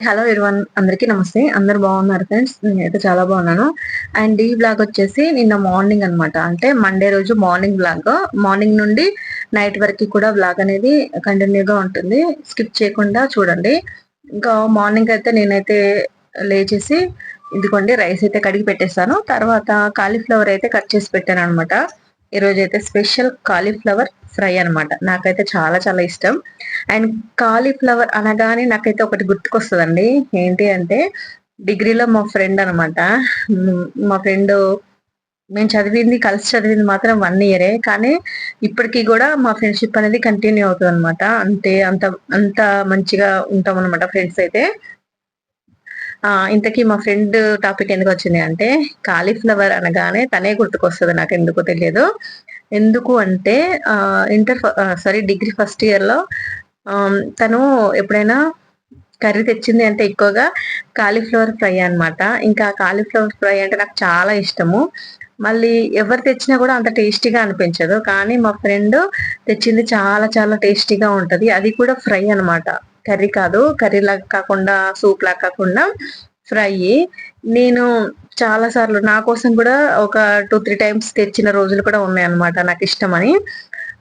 Hello ఇరువన్ అందరికీ నమస్తే. అందరు బాగున్నారు ఫ్రెండ్స్ నేనైతే చాలా బాగున్నాను. అండ్ ఈ బ్లాగ్ వచ్చేసి నిన్న మార్నింగ్ అనమాట అంటే మండే రోజు మార్నింగ్ బ్లాగ్ మార్నింగ్ నుండి నైట్ వరకు కూడా బ్లాగ్ అనేది కంటిన్యూగా ఉంటుంది. స్కిప్ చేయకుండా చూడండి. ఇంకా మార్నింగ్ అయితే నేనైతే లేచేసి ఇదిగోండి రైస్ అయితే కడిగి పెట్టేస్తాను తర్వాత కాలీఫ్లవర్ అయితే కట్ చేసి పెట్టాను అనమాట ఈరోజు అయితే స్పెషల్ కాలీఫ్లవర్ ఫ్రై అనమాట నాకైతే చాలా చాలా ఇష్టం. అండ్ కాలీఫ్లవర్ అనగానే నాకైతే ఒకటి గుర్తుకొస్తుందండి. ఏంటి అంటే డిగ్రీలో మా ఫ్రెండ్ అనమాట మా ఫ్రెండ్ మేము చదివింది కలిసి చదివింది మాత్రం వన్ ఇయరే. కానీ ఇప్పటికీ కూడా మా ఫ్రెండ్షిప్ అనేది కంటిన్యూ అవుతుంది అనమాట అంటే అంత అంత మంచిగా ఉంటాం అనమాట ఫ్రెండ్స్ అయితే. ఇంతకీ మా ఫ్రెండ్ టాపిక్ ఎందుకు వచ్చింది అంటే కాలీఫ్లవర్ అనగానే తనే గుర్తుకొస్తుంది నాకు ఎందుకో తెలియదు. ఎందుకు అంటే ఇంటర్ సారీ డిగ్రీ ఫస్ట్ ఇయర్లో తను ఎప్పుడైనా కర్రీ తెచ్చింది అంటే ఎక్కువగా కాలీఫ్లవర్ ఫ్రై అనమాట ఇంకా కాలీఫ్లవర్ ఫ్రై అంటే నాకు చాలా ఇష్టము. మళ్ళీ ఎవరు తెచ్చినా కూడా అంత టేస్టీగా అనిపించదు. కానీ మా ఫ్రెండ్ తెచ్చింది చాలా చాలా టేస్టీగా ఉంటుంది. అది కూడా ఫ్రై అనమాట కర్రీ కాదు కర్రీ లాగా కాకుండా సూప్ లాగా కాకుండా ఫ్రై. నేను చాలా సార్లు నా కోసం కూడా ఒక టూ త్రీ టైమ్స్ తెచ్చిన రోజులు కూడా ఉన్నాయన్నమాట నాకు ఇష్టమని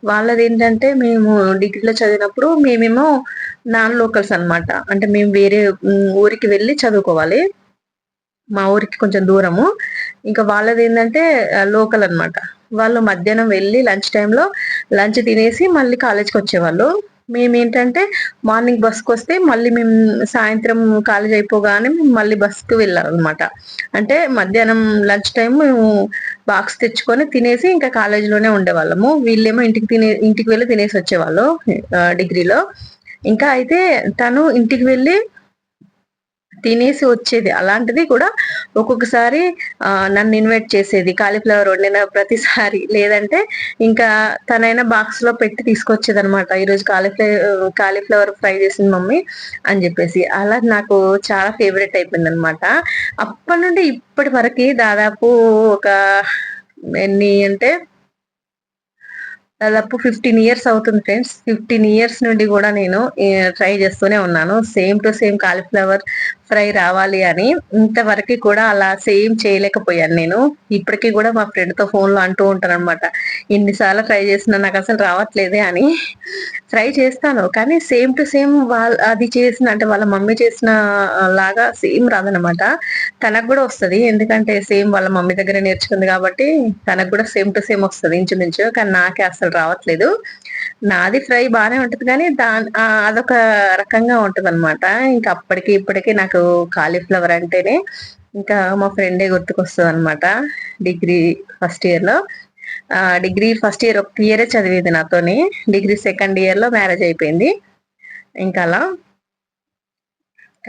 వాళ్ళది ఏంటంటే మేము డిగ్రీలో చదివినప్పుడు మేమేమో నాన్ లోకల్స్ అనమాట అంటే మేము వేరే ఊరికి వెళ్ళి చదువుకోవాలి. మా ఊరికి కొంచెం దూరము. ఇంకా వాళ్ళది ఏంటంటే లోకల్ అనమాట వాళ్ళు మధ్యాహ్నం వెళ్ళి లంచ్ టైంలో లంచ్ తినేసి మళ్ళీ కాలేజ్కి వచ్చేవాళ్ళు. మేము ఏంటంటే మార్నింగ్ బస్కి వస్తే మళ్ళీ మేము సాయంత్రం కాలేజ్ అయిపోగానే మేము మళ్ళీ బస్కి వెళ్ళాలన్నమాట. అంటే మధ్యాహ్నం లంచ్ టైం మేము బాక్స్ తెచ్చుకొని తినేసి ఇంకా కాలేజీలోనే ఉండేవాళ్ళము. వీళ్ళేమో ఇంటికి తినే ఇంటికి వెళ్ళి తినేసి వచ్చేవాళ్ళు డిగ్రీలో. ఇంకా అయితే తను ఇంటికి వెళ్ళి తినేసి వచ్చేది. అలాంటిది కూడా ఒక్కొక్కసారి నన్ను ఇన్వైట్ చేసేది. కాలీఫ్లవర్ వండిన ప్రతిసారి. లేదంటే ఇంకా తనైనా బాక్స్లో పెట్టి తీసుకొచ్చేది అనమాట ఈరోజు కాలీఫ్లవర్ కాలీఫ్లవర్ ఫ్రై చేసింది మమ్మీ అని చెప్పేసి. అలా నాకు చాలా ఫేవరెట్ అయిపోయింది అనమాట అప్పటి నుండి ఇప్పటి వరకు దాదాపు ఒక ఎన్ని అంటే దాదాపు ఫిఫ్టీన్ ఇయర్స్ అవుతుంది ఫ్రెండ్స్. ఫిఫ్టీన్ ఇయర్స్ నుండి కూడా నేను ట్రై చేస్తూనే ఉన్నాను. Same to same cauliflower fry రావాలి అని ఇంతవరకు కూడా అలా సేమ్ చేయలేకపోయాను నేను. ఇప్పటికీ కూడా మా ఫ్రెండ్తో ఫోన్లో అంటూ ఉంటాను అనమాట ఎన్నిసార్లు ట్రై చేసినా నాకు అసలు రావట్లేదే అని. ట్రై చేస్తాను కానీ సేమ్ టు సేమ్ వాళ్ళ అది చేసిన అంటే వాళ్ళ మమ్మీ చేసిన లాగా సేమ్ రాదనమాట తనకు కూడా వస్తుంది ఎందుకంటే సేమ్ వాళ్ళ మమ్మీ దగ్గర నేర్చుకుంది కాబట్టి తనకు కూడా సేమ్ టు సేమ్ వస్తుంది ఇంచుమించు కానీ నాకే అసలు రావట్లేదు. నాది ఫ్రై బాగానే ఉంటుంది కానీ దాని అదొక రకంగా ఉంటుంది అనమాట ఇంకా అప్పటికి ఇప్పటికీ నాకు కాలీఫ్లవర్ అంటేనే ఇంకా మా ఫ్రెండే గుర్తుకొస్తుంది అనమాట డిగ్రీ ఫస్ట్ ఇయర్లో. డిగ్రీ ఫస్ట్ ఇయర్ ఒక ఇయరే చదివేది నాతోని. డిగ్రీ సెకండ్ ఇయర్లో మ్యారేజ్ అయిపోయింది. ఇంకా అలా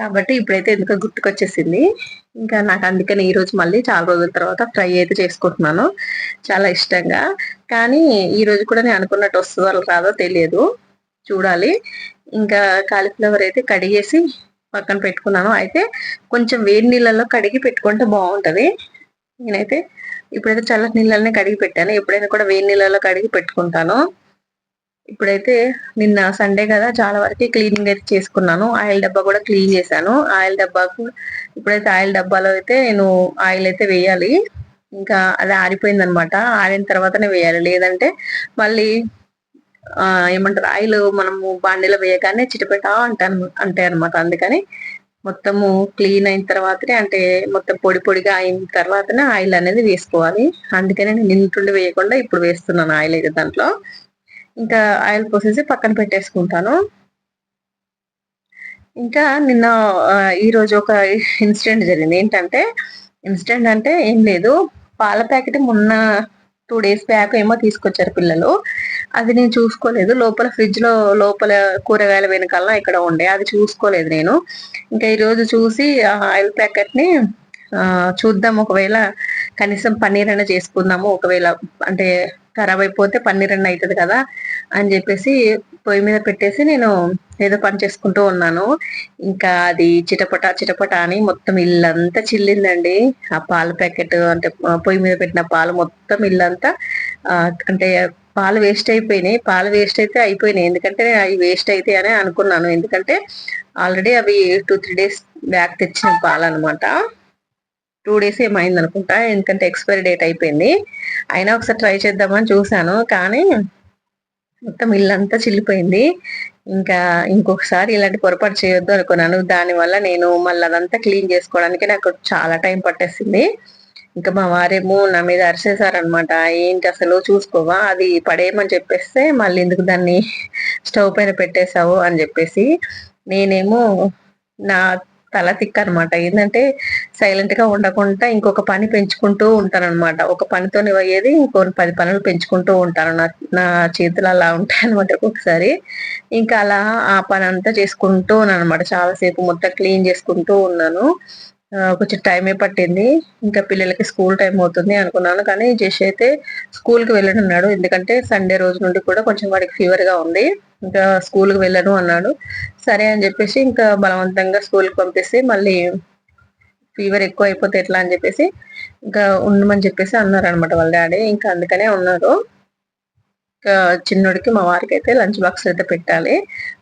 కాబట్టి ఇప్పుడైతే ఎందుకో గుర్తుకొచ్చేసింది. ఇంకా నాకు అందుకని ఈ రోజు మళ్ళీ చాలా రోజుల తర్వాత ఫ్రై అయితే చేసుకుంటున్నాను. చాలా ఇష్టంగా. కానీ ఈ రోజు కూడా నేను అనుకున్నట్టు వస్తుందో రాదో తెలియదు. చూడాలి. ఇంకా కాలీఫ్లవర్ అయితే కడిగేసి పక్కన పెట్టుకున్నాను. అయితే కొంచెం వేడి నీళ్ళల్లో కడిగి పెట్టుకుంటే బాగుంటుంది. నేనైతే ఇప్పుడైతే చల్లటి నీళ్ళనే కడిగి పెట్టాను. ఎప్పుడైనా కూడా వేడి నీళ్ళలో కడిగి పెట్టుకుంటాను. ఇప్పుడైతే నిన్న సండే కదా చాలా వరకు క్లీనింగ్ అయితే చేసుకున్నాను. ఆయిల్ డబ్బా కూడా క్లీన్ చేశాను. ఆయిల్ డబ్బాకు ఇప్పుడైతే ఆయిల్ డబ్బాలో అయితే నేను ఆయిల్ అయితే వేయాలి. ఇంకా అది ఆరిపోయింది అనమాట ఆరిన తర్వాతనే వేయాలి. లేదంటే మళ్ళీ ఆ ఏమంటారు ఆయిల్ మనము బాండీలో వేయగానే చిటపెట అంటాను అంటే అనమాట అందుకని మొత్తము క్లీన్ అయిన తర్వాతనే అంటే మొత్తం పొడి పొడిగా అయిన తర్వాతనే ఆయిల్ అనేది వేసుకోవాలి. అందుకనే నేను నింటుండి వేయకుండా ఇప్పుడు వేస్తున్నాను ఆయిల్ అయితే దాంట్లో. ఇంకా ఆయిల్ పోసేసి పక్కన పెట్టేసుకుంటాను. ఇంకా నిన్న ఈరోజు ఒక ఇన్సిడెంట్ జరిగింది. ఏంటంటే ఇన్సిడెంట్ అంటే ఏం లేదు. పాల ప్యాకెట్ మొన్న టూ డేస్ బ్యాక్ ఏమో తీసుకొచ్చారు పిల్లలు. అది నేను చూసుకోలేదు. లోపల ఫ్రిడ్జ్లో లోపల కూరగాయల వెనకాల ఇక్కడ ఉండే. అది చూసుకోలేదు నేను. ఇంకా ఈరోజు చూసి చూసి ఆయిల్ ప్యాకెట్ని చూద్దాం. ఒకవేళ కనీసం పన్నీర్ అయినా చేసుకుందాము. ఒకవేళ అంటే ఖరాబ్ అయిపోతే పన్నీర్ అవుతుంది కదా అని చెప్పేసి పొయ్యి మీద పెట్టేసి నేను ఏదో పని చేసుకుంటూ ఉన్నాను. ఇంకా అది చిటపట చిటపట అని మొత్తం ఇల్లంతా చిల్లిందండి. ఆ పాల ప్యాకెట్ అంటే పొయ్యి మీద పెట్టిన పాలు మొత్తం ఇల్లంతా అంటే పాలు వేస్ట్ అయిపోయినాయి. పాలు వేస్ట్ అయితే అయిపోయినాయి. ఎందుకంటే అవి వేస్ట్ అయితే అని అనుకున్నాను. ఎందుకంటే ఆల్రెడీ అవి టూ త్రీ డేస్ బ్యాక్ తెచ్చిన పాలు అనమాట టూ డేస్ ఏమైంది అనుకుంటా ఎందుకంటే ఎక్స్పైరీ డేట్ అయిపోయింది. అయినా ఒకసారి ట్రై చేద్దామని చూసాను కానీ మొత్తం ఇల్లంతా చిల్లిపోయింది. ఇంకా ఇంకొకసారి ఇలాంటి పొరపాటు చేయొద్దు అనుకున్నాను. దానివల్ల నేను మళ్ళీ అదంతా క్లీన్ చేసుకోవడానికి నాకు చాలా టైం పట్టేసింది. ఇంకా మా వారేమో నా మీద అరిసేసారనమాట ఏంటి అసలు చూసుకోవా అది పడేయమని చెప్పేస్తే మళ్ళీ ఎందుకు దాన్ని స్టవ్ పైన పెట్టేశావు అని చెప్పేసి నేనేమో నా తల తిక్క అనమాట ఏంటంటే సైలెంట్గా ఉండకుండా ఇంకొక పని పెంచుకుంటూ ఉంటానన్నమాట ఒక పనితో అయ్యేది ఇంకో పది పనులు పెంచుకుంటూ ఉంటాను నా నా చేతులు అలా ఉంటాయి అనమాట ఒక్కొక్కసారి. ఇంకా అలా ఆ పని అంతా చేసుకుంటూ ఉన్నాను అనమాట చాలాసేపు మొత్తం క్లీన్ చేసుకుంటూ ఉన్నాను. కొంచెం టైమే పట్టింది. ఇంకా పిల్లలకి స్కూల్ టైం అవుతుంది అనుకున్నాను. కానీ జస్ట్ అయితే స్కూల్కి వెళ్ళనున్నాడు ఎందుకంటే సండే రోజు నుండి కూడా కొంచెం వాడికి ఫీవర్గా ఉంది. ఇంకా స్కూల్కి వెళ్ళను అన్నాడు. సరే అని చెప్పేసి ఇంకా బలవంతంగా స్కూల్కి పంపిస్తే మళ్ళీ ఫీవర్ ఎక్కువ అయిపోతే ఎట్లా అని చెప్పేసి ఇంకా ఉండమని చెప్పేసి అన్నారు అనమాట వాళ్ళ డాడీ. ఇంకా అందుకనే ఉన్నారు. ఇంకా చిన్నోడికి మా వారికి అయితే లంచ్ బాక్స్ అయితే పెట్టాలి.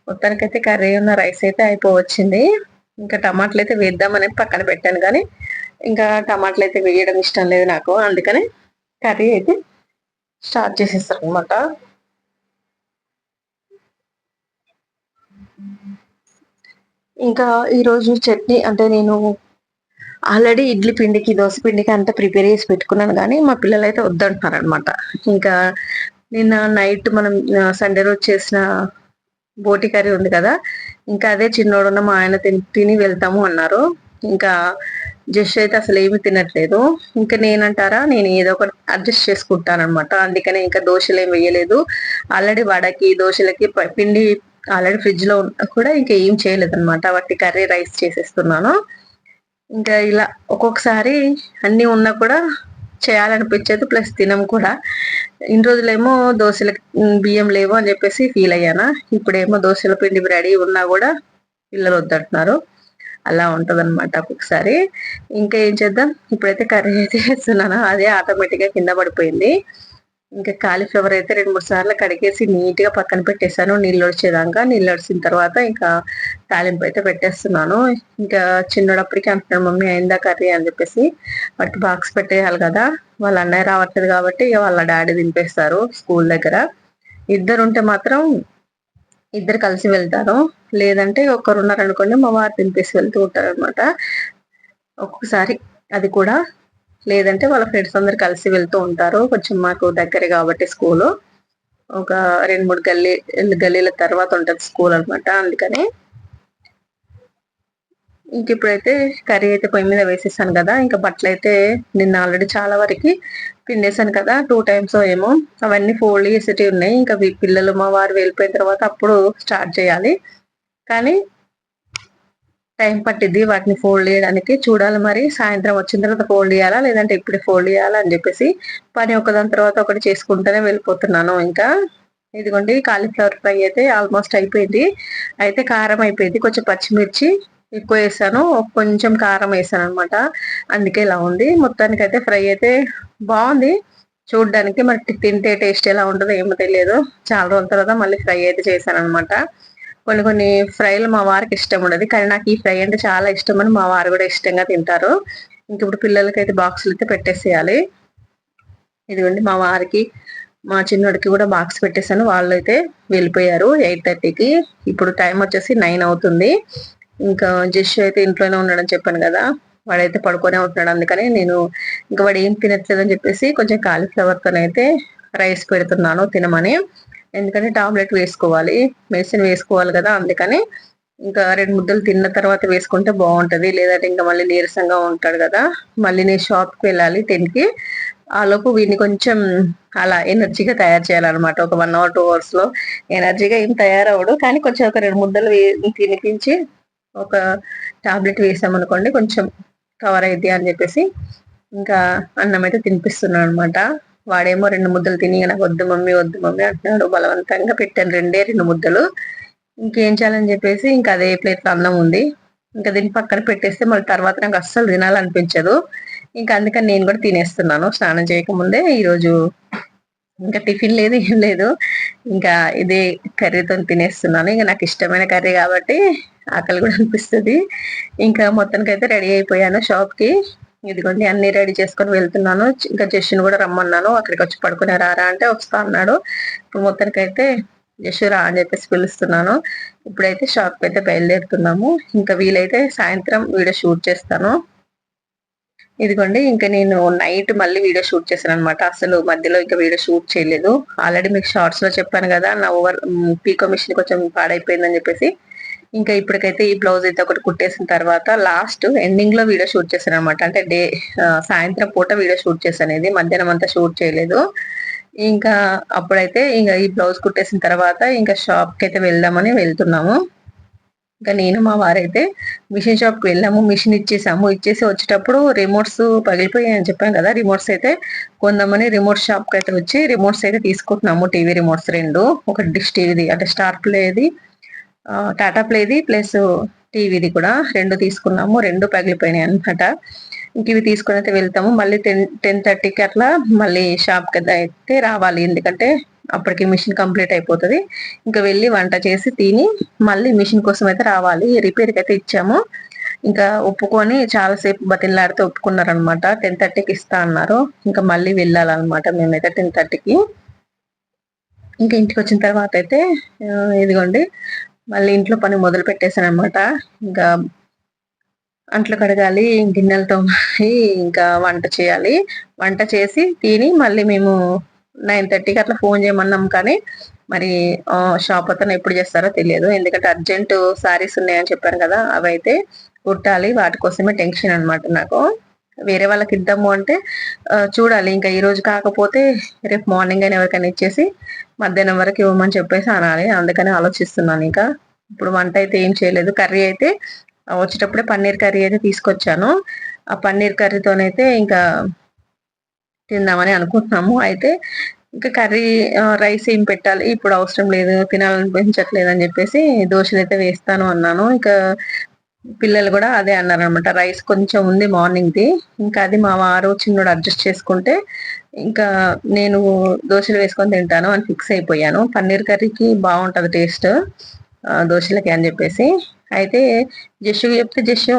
మొత్తానికైతే కర్రీ ఉన్న రైస్ అయితే అయిపోవచ్చింది. ఇంకా టమాటాలు అయితే వేద్దామని పక్కన పెట్టాను కానీ ఇంకా టమాటాలు అయితే వేయడం ఇష్టం లేదు నాకు. అందుకని కర్రీ అయితే స్టార్ట్ చేసేస్తారు అనమాట ఇంకా ఈరోజు చట్నీ అంటే నేను ఆల్రెడీ ఇడ్లీ పిండికి దోశ పిండికి అంతా ప్రిపేర్ చేసి పెట్టుకున్నాను కానీ మా పిల్లలు అయితే వద్దంటున్నారు అనమాట ఇంకా నిన్న నైట్ మనం సండే రోజు చేసిన బోటి కర్రీ ఉంది కదా ఇంకా అదే చిన్నోడున్న మా ఆయన తిని వెళ్తాము అన్నారు. ఇంకా జస్ట్ అయితే అసలు ఏమి తినట్లేదు. ఇంకా నేనంటారా నేను ఏదో ఒకటి అడ్జస్ట్ చేసుకుంటాను అనమాట అందుకనే ఇంకా దోశలు ఏం వేయలేదు. ఆల్రెడీ వడకి దోశలకి పిండి ఆల్రెడీ ఫ్రిడ్జ్లో కూడా ఇంకా ఏం చేయలేదు అనమాట వాటి కర్రీ రైస్ చేసేస్తున్నాను. ఇంకా ఇలా ఒక్కొక్కసారి అన్ని ఉన్నా కూడా చేయాలనిపించేది. ప్లస్ తినం కూడా. ఇన్ని రోజులేమో దోశల బియ్యం లేవు అని చెప్పేసి ఫీల్ అయ్యాను. ఇప్పుడేమో దోశల పిండి రెడీ ఉన్నా కూడా పిల్లలు వద్దంటున్నారు. అలా ఉంటది అనమాట ఒక్కొక్కసారి. ఇంకా ఏం చేద్దాం? ఇప్పుడైతే కర్రీ అయితే చేస్తున్నాను. అదే ఆటోమేటిక్గా కింద పడిపోయింది. ఇంకా కాలీఫ్లవర్ అయితే రెండు మూడు సార్లు కడిగేసి నీట్గా పక్కన పెట్టేశాను నీళ్ళు వచ్చేదాకా నీళ్ళు వచ్చిన తర్వాత ఇంకా తాలింపు అయితే పెట్టేస్తున్నాను. ఇంకా చిన్నప్పటికీ అంటున్నాడు మమ్మీ అయిందా కర్రీ? అని చెప్పేసి వాటి బాక్స్ పెట్టేయాలి కదా. వాళ్ళ అన్నయ్య రావట్లేదు కాబట్టి ఇక వాళ్ళ డాడీ దింపేస్తారు స్కూల్ దగ్గర. ఇద్దరు ఉంటే మాత్రం ఇద్దరు కలిసి వెళ్తారు. లేదంటే ఒకరు ఉన్నారనుకోండి మా వారు దింపేసి వెళ్తూ ఉంటారు అనమాట ఒక్కొక్కసారి అది కూడా లేదంటే వాళ్ళ ఫ్రెండ్స్ అందరు కలిసి వెళ్తూ ఉంటారు. కొంచెం మాకు దగ్గర కాబట్టి స్కూలు. ఒక రెండు మూడు గల్లీ గల్లీల తర్వాత ఉంటుంది స్కూల్ అనమాట అందుకని ఇంక ఇప్పుడైతే కర్రీ అయితే పొయ్యి మీద వేసేసాను కదా. ఇంకా బట్టలు అయితే నిన్న ఆల్రెడీ చాలా వరకు పిండేశాను కదా. టూ టైమ్స్ ఏమో అవన్నీ ఫోల్డ్ చేసేటివి ఉన్నాయి. ఇంకా పిల్లలు మా వారు వెళ్ళిపోయిన తర్వాత అప్పుడు స్టార్ట్ చేయాలి. కానీ టైం పట్టిద్ది వాటిని ఫోల్డ్ చేయడానికి. చూడాలి మరి సాయంత్రం వచ్చిన తర్వాత ఫోల్డ్ చేయాలా? లేదంటే ఇప్పుడే ఫోల్డ్ చేయాలా అని చెప్పేసి పని ఒకదాని తర్వాత ఒకటి చేసుకుంటూనే వెళ్ళిపోతున్నాను ఇంకా. ఇదిగోండి కాలీఫ్లవర్ ఫ్రై అయితే ఆల్మోస్ట్ అయిపోయింది. అయితే కారం అయిపోయింది. కొంచెం పచ్చిమిర్చి ఎక్కువ వేసాను. కొంచెం కారం వేసాను అనమాట అందుకే ఇలా ఉంది. మొత్తానికి అయితే ఫ్రై అయితే బాగుంది. చూడడానికి మరి తింటే టేస్ట్ ఎలా ఉంటుందో ఏమో తెలియదు. చాలా రోజుల తర్వాత మళ్ళీ ఫ్రై అయితే చేశాను అనమాట కొన్ని కొన్ని ఫ్రైలు మా వారికి ఇష్టం ఉండదు. కానీ నాకు ఈ ఫ్రై అంటే చాలా ఇష్టం అని మా వారు కూడా ఇష్టంగా తింటారు. ఇంక ఇప్పుడు పిల్లలకి అయితే బాక్సులు అయితే పెట్టేసేయాలి. ఇదిగోండి మా వారికి మా చిన్నోడికి కూడా బాక్స్ పెట్టేశాను. వాళ్ళు అయితే వెళ్ళిపోయారు ఎయిట్ థర్టీకి. ఇప్పుడు టైం వచ్చేసి నైన్ అవుతుంది. ఇంకా జస్ట్ అయితే ఇంట్లోనే ఉన్నాడని చెప్పాను కదా. వాడైతే పడుకొనే ఉంటున్నాడు. అందుకని నేను ఇంకా వాడు ఏం తినట్లేదని చెప్పేసి కొంచెం కాలీఫ్లవర్తోనైతే రైస్ పెడుతున్నాను తినమని. ఎందుకంటే టాబ్లెట్ వేసుకోవాలి. మెడిసిన్ వేసుకోవాలి కదా అందుకని ఇంకా రెండు ముద్దలు తిన్న తర్వాత వేసుకుంటే బాగుంటుంది. లేదంటే ఇంకా మళ్ళీ నీరసంగా ఉంటాడు కదా. మళ్ళీ నేను షాప్కి వెళ్ళాలి టెన్కి లోపు వీడిని కొంచెం అలా ఎనర్జీగా తయారు చేయాలన్నమాట. ఒక వన్ అవర్ టూ అవర్స్లో ఎనర్జీగా ఏం తయారవడు కానీ కొంచెం ఒక రెండు ముద్దలు తినిపించి ఒక టాబ్లెట్ వేసామనుకోండి కొంచెం కవర్ అయింది అని చెప్పేసి ఇంకా అన్నం అయితే తినిపిస్తున్నాను అనమాట వాడేమో రెండు ముద్దలు తిని నాకు వద్దు మమ్మీ వద్దు మమ్మీ అంటున్నాడు. బలవంతంగా పెట్టాను రెండే రెండు ముద్దలు. ఇంకేం చేయాలని చెప్పేసి ఇంకా అదే ప్లేట్లో అన్నం ఉంది. ఇంకా దీన్ని పక్కన పెట్టేస్తే మళ్ళీ తర్వాత నాకు అస్సలు తినాలనిపించదు. ఇంకా అందుకని నేను కూడా తినేస్తున్నాను. స్నానం చేయకముందే ఈరోజు ఇంకా టిఫిన్ లేదు ఏం లేదు. ఇంకా ఇదే కర్రీతో తినేస్తున్నాను. ఇంకా నాకు ఇష్టమైన కర్రీ కాబట్టి ఆకలి కూడా అనిపిస్తుంది. ఇంకా మొత్తానికి అయితే రెడీ అయిపోయాను షాప్కి ఇదిగోండి అన్ని రెడీ చేసుకొని వెళ్తున్నాను. ఇంకా జస్ట్ని కూడా రమ్మన్నాను. అక్కడికి వచ్చి పడుకునే రారా అంటే వస్తా అన్నాడు. ఇప్పుడు మొత్తానికి అయితే జస్ట్ రా అని చెప్పేసి పిలుస్తున్నాను. ఇప్పుడైతే షాప్కి అయితే బయలుదేరుతున్నాము. ఇంకా వీలైతే సాయంత్రం వీడియో షూట్ చేస్తాను. ఇదిగోండి ఇంకా నేను నైట్ మళ్ళీ వీడియో షూట్ చేశాను అనమాట అసలు మధ్యలో ఇంకా వీడియో షూట్ చేయలేదు. ఆల్రెడీ మీకు షార్ట్స్లో చెప్పాను కదా నా ఓవర్ పీకో మిషన్ కొంచెం పాడైపోయిందని చెప్పేసి. ఇంకా ఇప్పటికైతే ఈ బ్లౌజ్ అయితే ఒకటి కుట్టేసిన తర్వాత లాస్ట్ ఎండింగ్లో వీడియో షూట్ చేశాను అనమాట అంటే డే సాయంత్రం పూట వీడియో షూట్ చేశాను ఇది మధ్యాహ్నం అంతా షూట్ చేయలేదు. ఇంకా అప్పుడైతే ఇంకా ఈ బ్లౌజ్ కుట్టేసిన తర్వాత ఇంకా షాప్కి అయితే వెళ్దామని వెళ్తున్నాము. ఇంకా నేను మా వారైతే మిషన్ షాప్కి వెళ్ళాము. మిషన్ ఇచ్చేసాము. ఇచ్చేసి వచ్చేటప్పుడు రిమోట్స్ పగిలిపోయాయి అని చెప్పాను కదా. రిమోట్స్ అయితే కొందామని రిమోట్ షాప్కి అయితే వచ్చి రిమోట్స్ అయితే తీసుకుంటున్నాము. టీవీ రిమోట్స్ రెండు. ఒక డిష్ టీవీది అంటే స్టార్ ప్లేది. టాటా ప్లేది ప్లస్ టీవీది కూడా రెండు తీసుకున్నాము. రెండు పగిలిపోయినాయి అనమాట ఇంక ఇవి తీసుకుని అయితే వెళ్తాము. మళ్ళీ టెన్ టెన్ థర్టీకి అట్లా మళ్ళీ షాప్కి అయితే రావాలి. ఎందుకంటే అప్పటికి మిషన్ కంప్లీట్ అయిపోతుంది. ఇంకా వెళ్ళి వంట చేసి తిని మళ్ళీ మిషన్ కోసం అయితే రావాలి. రిపేర్కి అయితే ఇచ్చాము. ఇంకా ఒప్పుకొని చాలాసేపు బతిల్లాడితే ఒప్పుకున్నారనమాట టెన్ థర్టీకి ఇస్తా అన్నారు. ఇంకా మళ్ళీ వెళ్ళాలన్నమాట మేమైతే టెన్ థర్టీకి. ఇంకా ఇంటికి వచ్చిన తర్వాత అయితే ఇదిగోండి. మళ్ళీ ఇంట్లో పని మొదలు పెట్టేశాను అనమాట ఇంకా అంట్లు కడగాలి గిన్నెలతో ఇంకా వంట చేయాలి. వంట చేసి తిని మళ్ళీ మేము నైన్ థర్టీకి అట్లా ఫోన్ చేయమన్నాం కానీ మరి షాప్ అతను ఎప్పుడు చేస్తారో తెలియదు. ఎందుకంటే అర్జెంట్ సారీస్ ఉన్నాయని చెప్పాను కదా అవి అయితే కుట్టాలి వాటి కోసమే టెన్షన్ అనమాట నాకు. వేరే వాళ్ళకి ఇద్దాము అంటే చూడాలి. ఇంకా ఈ రోజు కాకపోతే రేపు మార్నింగ్ అయినా ఎవరికైనా ఇచ్చేసి మధ్యాహ్నం వరకు ఇవ్వమని చెప్పేసి అనాలి. అందుకని ఆలోచిస్తున్నాను ఇంకా. ఇప్పుడు వంట అయితే ఏం చేయలేదు. కర్రీ అయితే వచ్చేటప్పుడే పన్నీర్ కర్రీ అయితే తీసుకొచ్చాను. ఆ పన్నీర్ కర్రీతోనైతే ఇంకా తిందామని అనుకుంటున్నాము. అయితే ఇంకా కర్రీ రైస్ ఏం పెట్టాలి? ఇప్పుడు అవసరం లేదు. తినాలనిపించట్లేదు అని చెప్పేసి దోశలు అయితే వేస్తాను అన్నాను. ఇంకా పిల్లలు కూడా అదే అన్నారు అనమాట రైస్ కొంచెం ఉంది మార్నింగ్ది ఇంకా అది మా వారు చిన్నోడు అడ్జస్ట్ చేసుకుంటే ఇంకా నేను దోశలు వేసుకొని తింటాను అని ఫిక్స్ అయిపోయాను. పన్నీర్ కర్రీకి బాగుంటుంది టేస్ట్ దోశలకి అని చెప్పేసి. అయితే జస్సు చెప్తే జస్సు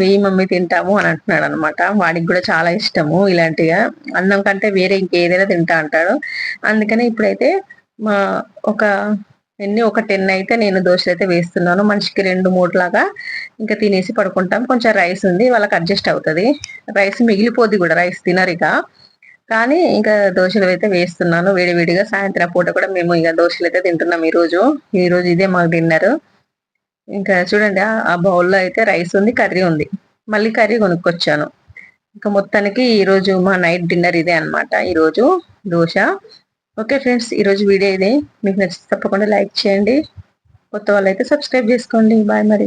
వెయ్యి మమ్మీ తింటాము అని అంటున్నాడు అనమాట వాడికి కూడా చాలా ఇష్టము ఇలాంటిగా. అన్నం కంటే వేరే ఇంకేదైనా తింటా అంటాడు. అందుకని ఇప్పుడైతే మా ఒక ఎన్ని ఒక టెన్ అయితే నేను దోశలు అయితే వేస్తున్నాను. మనిషికి రెండు మూడు లాగా ఇంకా తినేసి పడుకుంటాం. కొంచెం రైస్ ఉంది వాళ్ళకి అడ్జస్ట్ అవుతుంది. రైస్ మిగిలిపోద్ది కూడా రైస్ తినరు కానీ ఇంకా దోశలు అయితే వేస్తున్నాను. వేడివేడిగా సాయంత్రం పూట కూడా మేము ఇక దోశలు అయితే తింటున్నాం ఈరోజు. ఈరోజు ఇదే మాకు డిన్నర్. ఇంకా చూడండి ఆ బౌల్లో అయితే రైస్ ఉంది కర్రీ ఉంది. మళ్ళీ కర్రీ కొనుక్కొచ్చాను. ఇంకా మొత్తానికి ఈరోజు మా నైట్ డిన్నర్ ఇదే అనమాట ఈరోజు దోశ. ఓకే ఫ్రెండ్స్ ఈరోజు వీడియో ఇదే. మీకు నచ్చితే తప్పకుండా లైక్ చేయండి. కొత్త వాళ్ళు అయితే సబ్స్క్రైబ్ చేసుకోండి. బాయ్ మరి.